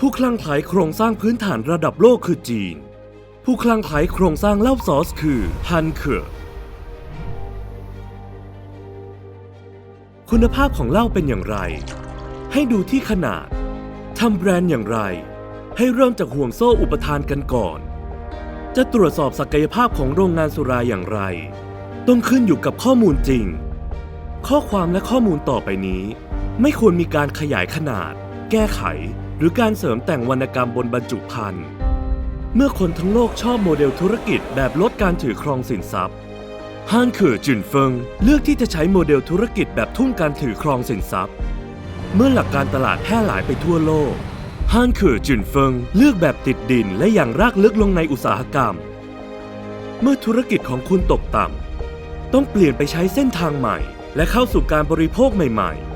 ผู้คลั่งไคล้โครงสร้างพื้นฐานระดับโลกคือจีน ผู้คลั่งไคล้โครงสร้างเล้าซอสคือฮันเคือคุณภาพของเหล้าเป็นอย่างไร ให้ดูที่ขนาด ทำแบรนด์อย่างไร ให้เริ่มจากห่วงโซ่อุปทานกันก่อน จะตรวจสอบศักยภาพของโรงงานสุราอย่างไร ต้องขึ้นอยู่กับข้อมูลจริง ข้อความและข้อมูลต่อไปนี้ ไม่ควรมีการขยายขนาด แก้ไข หรือการเสริมแต่งวรรณกรรมบนบรรจุภัณฑ์ เมื่อคนทั้งโลกชอบโมเดลธุรกิจแบบลดการถือครองสินทรัพย์ฮันคือจุนเฟิงเลือกที่จะใช้โมเดลธุรกิจแบบทุ่มการถือครองสินทรัพย์ เมื่อหลักการตลาดแพร่หลายไปทั่วโลกฮันคือจุนเฟิงเลือกแบบติดดินและอย่างรากลึกลงในอุตสาหกรรม เมื่อธุรกิจของคุณตกต่ำต้องเปลี่ยนไปใช้เส้นทางใหม่ และเข้าสู่การบริโภคใหม่ ๆ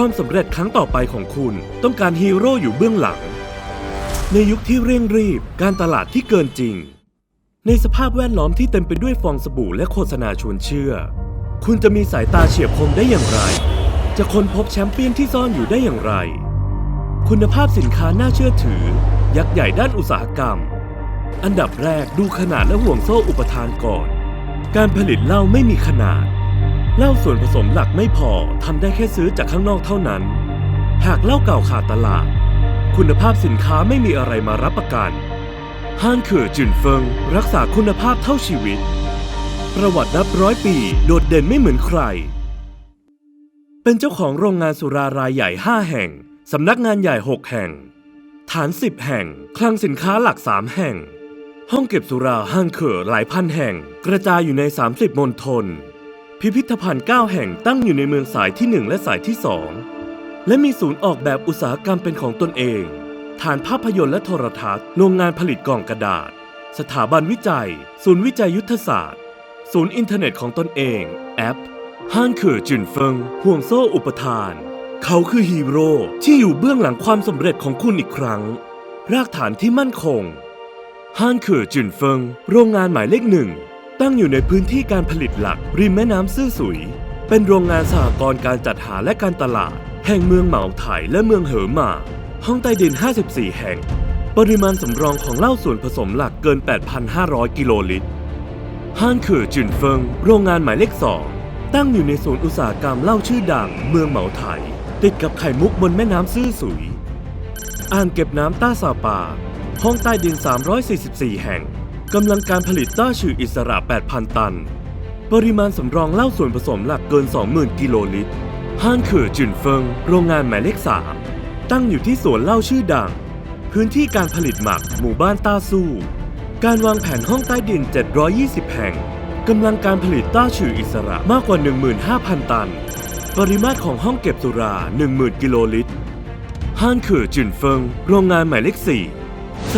ความสำเร็จครั้งต่อไปของคุณต้องการฮีโร่อยู่เบื้องหลัง ในยุคที่เร่งรีบการตลาดที่เกินจริง ในสภาพแวดล้อมที่เต็มไปด้วยฟองสบู่และโฆษณาชวนเชื่อ คุณจะมีสายตาเฉียบคมได้อย่างไร จะค้นพบแชมเปี้ยนที่ซ่อนอยู่ได้อย่างไร คุณภาพสินค้าน่าเชื่อถือ ยักษ์ใหญ่ด้านอุตสาหกรรม อันดับแรกดูขนาดและห่วงโซ่อุปทานก่อน การผลิตเหล้าไม่มีขนาด เหล้าส่วนผสมหลักไม่พอทำได้แค่ซื้อจากข้างนอกเท่านั้น หากเหล้าเก่าขาดตลาด คุณภาพสินค้าไม่มีอะไรมารับประกันฮันเคือจุนเฟิง รักษาคุณภาพเท่าชีวิต ประวัตินับร้อยปี โดดเด่นไม่เหมือนใคร เป็นเจ้าของโรงงานสุรารายใหญ่ 5 แห่ง สำนักงานใหญ่ 6 แห่ง ฐาน 10 แห่ง คลังสินค้าหลัก 3 แห่ง ห้องเก็บสุราฮันเคือหลายพันแห่ง กระจายอยู่ใน 30 มณฑล พิพิธภัณฑ์ 9 แห่งตั้งอยู่ในเมืองสายที่ 1 และสายที่ 2 และมีศูนย์ออกแบบอุตสาหกรรมเป็นของตนเอง ฐานภาพยนตร์และโทรทัศน์โรงงานผลิตกล่องกระดาษ สถาบันวิจัย ศูนย์วิจัยยุทธศาสตร์ ศูนย์อินเทอร์เน็ตของตนเอง แอปฮันเคือจุนเฟิงห่วงโซ่อุปทาน เขาคือฮีโร่ที่อยู่เบื้องหลังความสำเร็จของคุณอีกครั้ง รากฐานที่มั่นคงฮันเคือจุนเฟิง โรงงานหมายเลขหนึ่ง ตั้งอยู่ในพื้นที่การผลิตหลัก ริมแม่น้ำซื่อสุย เป็นโรงงานสหกรณ์การจัดหาและการตลาด แห่งเมืองเหมาไถและเมืองเหอหมา ห้องใต้ดิน 54 แห่ง ปริมาณสำรองของเหล้าส่วนผสมหลักเกิน 8,500 กิโลลิตรฮันคือจุนเฟิง โรงงานหมายเลขสองตั้งอยู่ในศูนย์อุตสาหกรรมเหล้าชื่อดัง เมืองเหมาไถ ติดกับไข่มุกบนแม่น้ำซื่อสุย อ่างเก็บน้ำต้าซาปา ห้องใต้ดิน 344 แห่ง กำลังการผลิตต้าชื่ออิสระ 8,000 ตัน ปริมาณสำรองเหล้าส่วนผสมหลักเกิน 20,000 กิโลลิตรฮันคือจุนเฟิง โรงงานหมายเลข 3 ตั้งอยู่ที่สวนเหล้าชื่อดัง พื้นที่การผลิตหมักหมู่บ้านต้าสู้ การวางแผนห้องใต้ดิน 720 แห่งกำลังการผลิตต้าชื่ออิสระมากกว่า 15,000 ตัน ปริมาตรของห้องเก็บสุรา 10,000 กิโลลิตรฮันคือจุนเฟิง โรงงานหมายเลข 4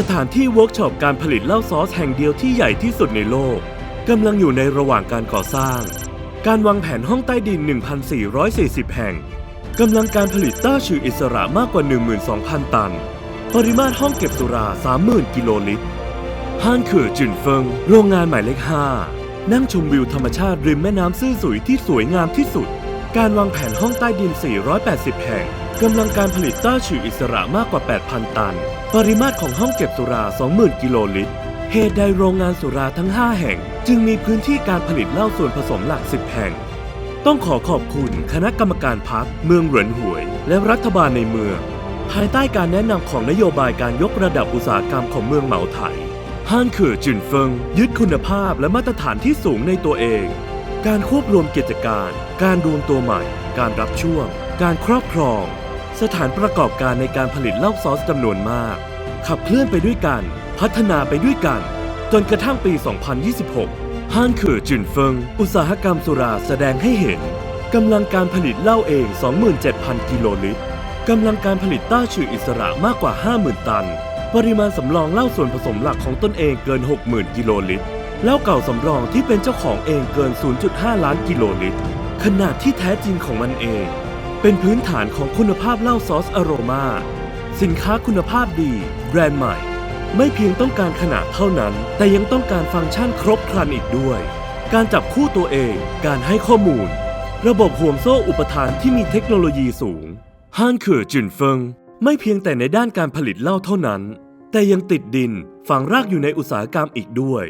สถานที่เวิร์กช็อปการผลิตเหล้าซอสแห่งเดียวที่ใหญ่ที่สุดในโลกกำลังอยู่ในระหว่างการก่อสร้าง การวางแผนห้องใต้ดิน 1,440 แห่งกำลังการผลิตต้าชื่ออิสระมากกว่า 12,000 ตัน ปริมาตรห้องเก็บสุรา 30,000 กิโลลิตรฮันคือจุนเฟิง โรงงานหมายเลข 5 นั่งชมวิวธรรมชาติริมแม่น้ำซื่อสุยที่สวยงามที่สุด การวางแผนห้องใต้ดิน 480 แห่ง กำลังการผลิตต้าชื่ออิสระมากกว่า 8,000 ตัน ปริมาตรของห้องเก็บสุรา 20,000 กิโลลิตร เหตุใดโรงงานสุราทั้ง 5 แห่ง จึงมีพื้นที่การผลิตเหล้าส่วนผสมหลัก 10 แห่ง ต้องขอขอบคุณคณะกรรมการพักเมืองเหรินหวย และรัฐบาลในเมือง ภายใต้การแนะนำของนโยบายการยกระดับอุตสาหกรรมของเมืองเหมาไถฮันคือจุนเฟิง ยึดคุณภาพและมาตรฐานที่สูงในตัวเอง การควบรวมกิจการ การรวมตัวใหม่ การรับช่วง การครอบครอง สถานประกอบการในการผลิตเหล้าซอสจำนวนมาก ขับเคลื่อนไปด้วยกัน พัฒนาไปด้วยกัน จนกระทั่งปี 2026ฮันคือจุนเฟิง อุตสาหกรรมสุราแสดงให้เห็นกำลังการผลิตเหล้าเอง 27,000 กิโลลิตรกำลังการผลิตต้าชื่ออิสระมากกว่า 50,000 ตัน ปริมาณสำรองเหล้าส่วนผสมหลักของตนเองเกิน 60,000 กิโลลิตรเหล้าเก่าสำรองที่เป็นเจ้าของเองเกิน 0.5 ล้านกิโลลิตร ขนาดที่แท้จริงของมันเอง เป็นพื้นฐานของคุณภาพเหล้าซอสอโรมา สินค้าคุณภาพดีแบรนด์ใหม่ ไม่เพียงต้องการขนาดเท่านั้น แต่ยังต้องการฟังก์ชันครบครันอีกด้วย การจับคู่ตัวเอง การให้ข้อมูล ระบบห่วงโซ่อุปทานที่มีเทคโนโลยีสูงฮันคือจุนเฟิง ไม่เพียงแต่ในด้านการผลิตเหล้าเท่านั้น แต่ยังติดดินฝังรากอยู่ในอุตสาหกรรมอีกด้วย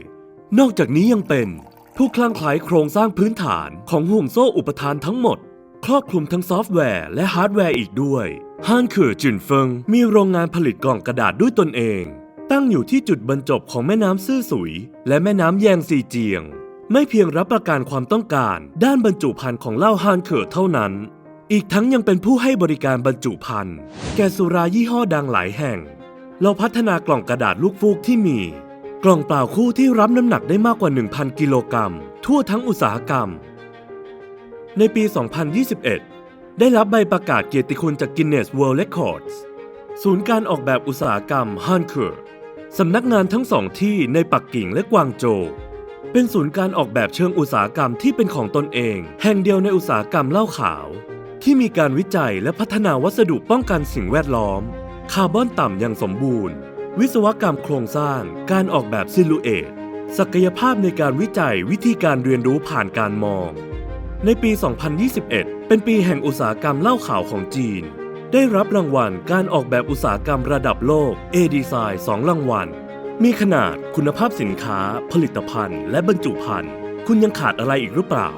นอกจากนี้ยังเป็นผู้คลั่งไคล้โครงสร้างพื้นฐานของห่วงโซ่อุปทานทั้งหมด ครอบคลุมทั้งซอฟต์แวร์และฮาร์ดแวร์อีกด้วยฮั่นเคือจินเฟิง มีโรงงานผลิตกล่องกระดาษด้วยตนเอง ตั้งอยู่ที่จุดบรรจบของแม่น้ำซื่อสุย และแม่น้ำแยงซีเจียง ไม่เพียงรับประกันความต้องการ ด้านบรรจุภัณฑ์ของเหล้าฮันเคือเท่านั้น อีกทั้งยังเป็นผู้ให้บริการบรรจุภัณฑ์แก่สุรายี่ห้อดังหลายแห่ง เราพัฒนากล่องกระดาษลูกฟูกที่มี กล่องเปล่าคู่ที่รับน้ำหนักได้มากกว่า 1,000 กิโลกรัมทั่วทั้งอุตสาหกรรม ในปี 2021 ได้รับใบประกาศเกียรติคุณจาก Guinness World Records ศูนย์การออกแบบอุตสาหกรรมฮันเคอร์สำนักงานทั้งสองที่ในปักกิ่งและกวางโจวเป็นศูนย์การออกแบบเชิงอุตสาหกรรมที่เป็นของตนเอง แห่งเดียวในอุตสาหกรรมเหล้าขาว ที่มีการวิจัยและพัฒนาวัสดุป้องกันสิ่งแวดล้อม คาร์บอนต่ำอย่างสมบูรณ์ วิศวกรรมโครงสร้าง การออกแบบซิลูเอตศักยภาพในการวิจัยวิธีการเรียนรู้ผ่านการมอง ในปี 2021 เป็นปีแห่งอุตสาหกรรมเหล้าขาวของจีน ได้รับรางวัลการออกแบบอุตสาหกรรมระดับโลก A Design 2รางวัล มีขนาดคุณภาพสินค้า ผลิตภัณฑ์ และบรรจุภัณฑ์ คุณยังขาดอะไรอีกหรือเปล่า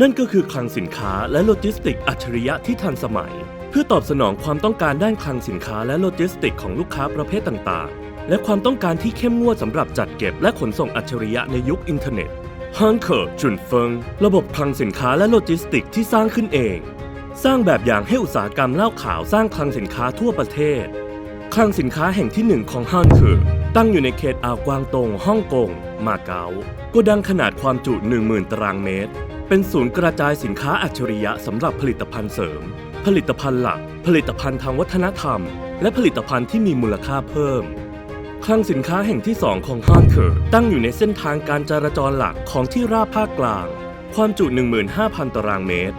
นั่นก็คือคลังสินค้าและโลจิสติกอัจฉริยะที่ทันสมัย เพื่อตอบสนองความต้องการด้านคลังสินค้าและโลจิสติกของลูกค้าประเภทต่างๆ และความต้องการที่เข้มงวดสำหรับจัดเก็บและขนส่งอัจฉริยะในยุคอินเทอร์เน็ต ฮันเคอร์จุนเฟิง ระบบคลังสินค้าและโลจิสติกที่สร้างขึ้นเอง สร้างแบบอย่างให้อุตสาหกรรมเหล้าขาวสร้างคลังสินค้าทั่วประเทศ คลังสินค้าแห่งที่หนึ่งของฮันคือตั้งอยู่ในเขตอ่าวกวางตงฮ่องกง มาเก๊าโกดังขนาดความจุ 10,000 ตารางเมตร เป็นศูนย์กระจายสินค้าอัจฉริยะสำหรับผลิตภัณฑ์เสริม ผลิตภัณฑ์หลัก ผลิตภัณฑ์ทางวัฒนธรรม และผลิตภัณฑ์ที่มีมูลค่าเพิ่ม คลังสินค้าแห่งที่ 2 ของฮันเคอร์ตั้งอยู่ในเส้นทางการจราจรหลักของที่ราบภาคกลาง ความจุ 15,000 ตารางเมตร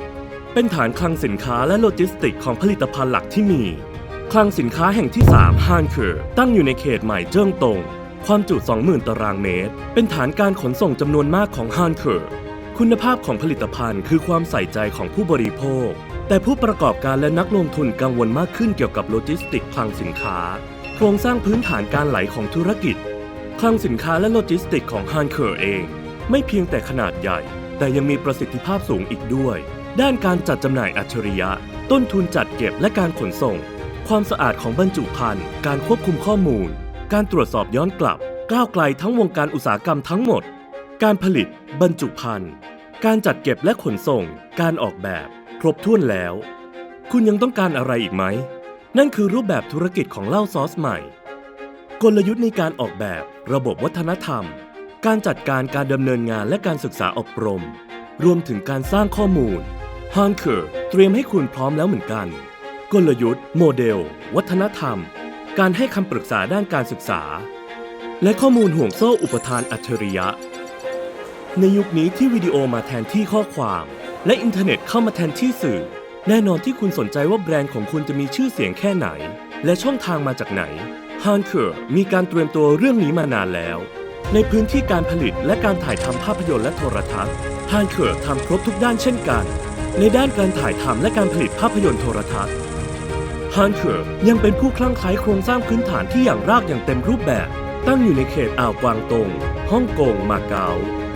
เป็นฐานคลังสินค้าและโลจิสติกของผลิตภัณฑ์หลักที่มี คลังสินค้าแห่งที่ 3ฮันเคอร์ตั้งอยู่ในเขตใหม่เจิ้งตง ความจุ 20,000 ตารางเมตร เป็นฐานการขนส่งจำนวนมากของฮันเคอร์คุณภาพของผลิตภัณฑ์คือความใส่ใจของผู้บริโภค แต่ผู้ประกอบการและนักลงทุนกังวลมากขึ้นเกี่ยวกับโลจิสติกคลังสินค้า ครงสร้างพื้นฐานการไหลของธุรกิจ คลังสินค้าและโลจิสติกของฮันเคอร์เอง ไม่เพียงแต่ขนาดใหญ่ แต่ยังมีประสิทธิภาพสูงอีกด้วย ด้านการจัดจำหน่ายอัจฉริยะ ต้นทุนจัดเก็บและการขนส่ง ความสะอาดของบรรจุภัณฑ์การควบคุมข้อมูล การตรวจสอบย้อนกลับ ก้าวไกลทั้งวงการอุตสาหกรรมทั้งหมด การผลิต บรรจุภัณฑ์การจัดเก็บและขนส่ง การออกแบบ ครบถ้วนแล้ว คุณยังต้องการอะไรอีกไหม นั่นคือรูปแบบธุรกิจของเหล้าซอสใหม่ กลยุทธ์ในการออกแบบ ระบบวัฒนธรรม การจัดการการดำเนินงานและการศึกษาอบรม รวมถึงการสร้างข้อมูลฮันเคอร์เตรียมให้คุณพร้อมแล้วเหมือนกัน กลยุทธ์ โมเดล วัฒนธรรม การให้คำปรึกษาด้านการศึกษา และข้อมูลห่วงโซ่อุปทานอัจฉริยะ ในยุคนี้ที่วิดีโอมาแทนที่ข้อความ และอินเทอร์เน็ตเข้ามาแทนที่สื่อ แน่นอนที่คุณสนใจว่าแบรนด์ของคุณจะมีชื่อเสียงแค่ไหน และช่องทางมาจากไหนฮันเคอร์มีการเตรียมตัวเรื่องนี้มานานแล้ว ในพื้นที่การผลิตและการถ่ายทำภาพยนตร์และโทรทัศน์ฮันเคอร์ทำครบทุกด้านเช่นกัน ในด้านการถ่ายทำและการผลิตภาพยนตร์โทรทัศน์ฮันเคอร์ยังเป็นผู้คลั่งไคล้โครงสร้างพื้นฐานที่อย่างรากอย่างเต็มรูปแบบ ตั้งอยู่ในเขตอ่าวกวางตงฮ่องกงมาเก๊า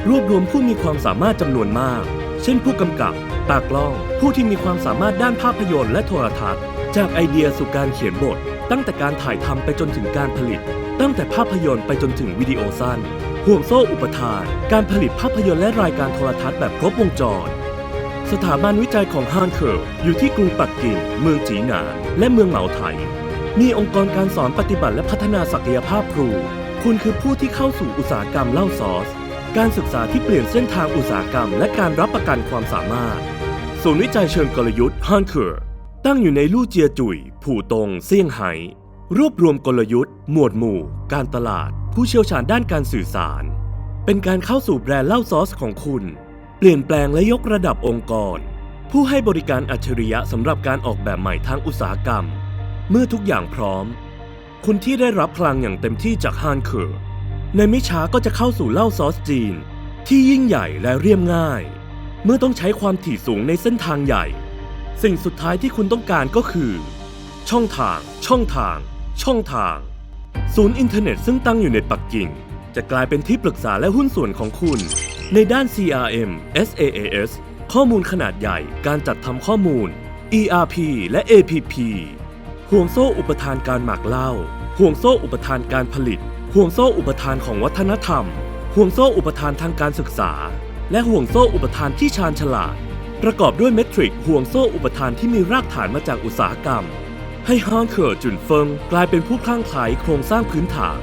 รวบรวมผู้มีความสามารถจำนวนมาก เช่นผู้กำกับ ตากล้องผู้ที่มีความสามารถด้านภาพยนตร์และโทรทัศน์ จากไอเดียสู่การเขียนบท ตั้งแต่การถ่ายทำไปจนถึงการผลิต ตั้งแต่ภาพยนตร์ไปจนถึงวิดีโอสั้นห่วงโซ่อุปทาน การผลิตภาพยนตร์และรายการโทรทัศน์แบบครบวงจร สถาบันวิจัยของฮันเคอร์อยู่ที่กรุงปักกิ่ง เมืองจีหนาน และเมืองเหมาไถ มีองค์กรการสอนปฏิบัติและพัฒนาศักยภาพครู คุณคือผู้ที่เข้าสู่อุตสาหกรรมเล้าซอส การศึกษาที่เปลี่ยนเส้นทางอุตสาหกรรม และการรับประกันความสามารถ ศูนย์วิจัยเชิงกลยุทธ์ฮันเคอร์ตั้งอยู่ในลู่เจียจุยผู่ตงเซี่ยงไฮ้รวบรวมกลยุทธ์ หมวดหมู่ การตลาด ผู้เชี่ยวชาญด้านการสื่อสาร เป็นการเข้าสู่แบรนด์เหล้าซอสของคุณ เปลี่ยนแปลงและยกระดับองค์กร ผู้ให้บริการอัจฉริยะสำหรับการออกแบบใหม่ทางอุตสาหกรรม เมื่อทุกอย่างพร้อม คุณที่ได้รับพลังอย่างเต็มที่จากฮันเคอร์ในไม่ช้าก็จะเข้าสู่เหล้าซอสจีน ที่ยิ่งใหญ่และเรียบง่าย เมื่อต้องใช้ความถี่สูงในเส้นทางใหญ่ สิ่งสุดท้ายที่คุณต้องการก็คือ ช่องทาง ช่องทาง ช่องทาง ศูนย์อินเทอร์เน็ตซึ่งตั้งอยู่ในปักกิ่ง จะกลายเป็นที่ปรึกษาและหุ้นส่วนของคุณ ในด้าน CRM SaaS ข้อมูลขนาดใหญ่ การจัดทำข้อมูล ERP และ APP ห่วงโซ่อุปทานการหมักเหล้าห่วงโซ่อุปทานการผลิต ห่วงโซ่อุปทานของวัฒนธรรม ห่วงโซ่อุปทานทางการศึกษา และห่วงโซ่อุปทานที่ชาญฉลาด ประกอบด้วยเมทริกห่วงโซ่อุปทานที่มีรากฐานมาจากอุตสาหกรรม ให้ฮานเคอร์จุนเฟิงกลายเป็นผู้คลั่งไคล้โครงสร้างพื้นฐาน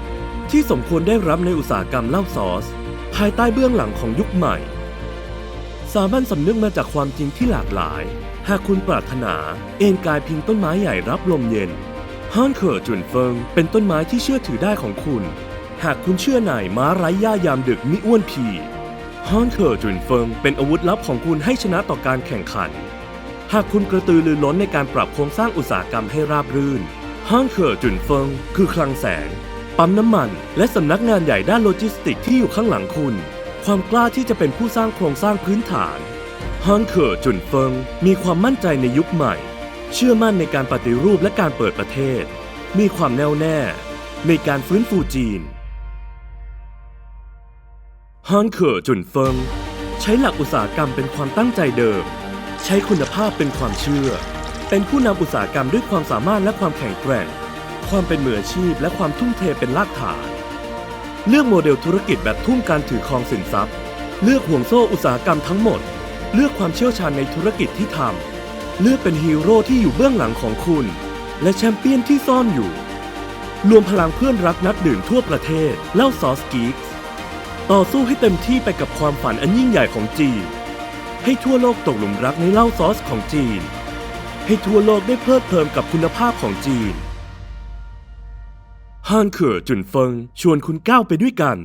ที่สมควรได้รับในอุตสาหกรรมเล้าซอส ภายใต้เบื้องหลังของยุคใหม่ สามัญสำนึกมาจากความจริงที่หลากหลาย หากคุณปรารถนา เอนกายพิงต้นไม้ใหญ่รับลมเย็นฮานเคอร์จุนเฟิงเป็นต้นไม้ที่เชื่อถือได้ของคุณ หากคุณเชื่อในม้าไร้ย่ายามดึกมิอ้วนพี ฮานเคอร์จุนเฟิงเป็นอาวุธลับของคุณให้ชนะต่อการแข่งขัน หากคุณกระตือรือร้นในการปรับโครงสร้างอุตสาหกรรมให้ราบรื่นห้างเคอร์จุนเฟิงคือคลังแสง ปั๊มน้ำมัน และสำนักงานใหญ่ด้านโลจิสติกที่อยู่ข้างหลังคุณ ความกล้าที่จะเป็นผู้สร้างโครงสร้างพื้นฐานห้างเคอร์จุนเฟิงมีความมั่นใจในยุคใหม่ เชื่อมั่นในการปฏิรูปและการเปิดประเทศ มีความแน่วแน่ ในการฟื้นฟูจีน ฮันเคอจุนเฟิง ใช้หลักอุตสาหกรรมเป็นความตั้งใจเดิม ใช้คุณภาพเป็นความเชื่อ เป็นผู้นำอุตสาหกรรมด้วยความสามารถและความแข็งแกร่ง ความเป็นมืออาชีพและความทุ่มเทเป็นรากฐาน เลือกโมเดลธุรกิจแบบทุ่มการถือครองสินทรัพย์ เลือกห่วงโซ่อุตสาหกรรมทั้งหมด เลือกความเชี่ยวชาญในธุรกิจที่ทำเลือกเป็นฮีโร่ที่อยู่เบื้องหลังของคุณ และแชมเปี้ยนที่ซ่อนอยู่ รวมพลังเพื่อนรักนักดื่มทั่วประเทศเล่าซอสกีก ต่อสู้ให้เต็มที่ไปกับความฝันอันยิ่งใหญ่ของจีน ให้ทั่วโลกตกหลุมรักในเหล้าซอสของจีน ให้ทั่วโลกได้เพลิดเพลินกับคุณภาพของจีนฮานเขอจุนเฟิงชวนคุณก้าวไปด้วยกัน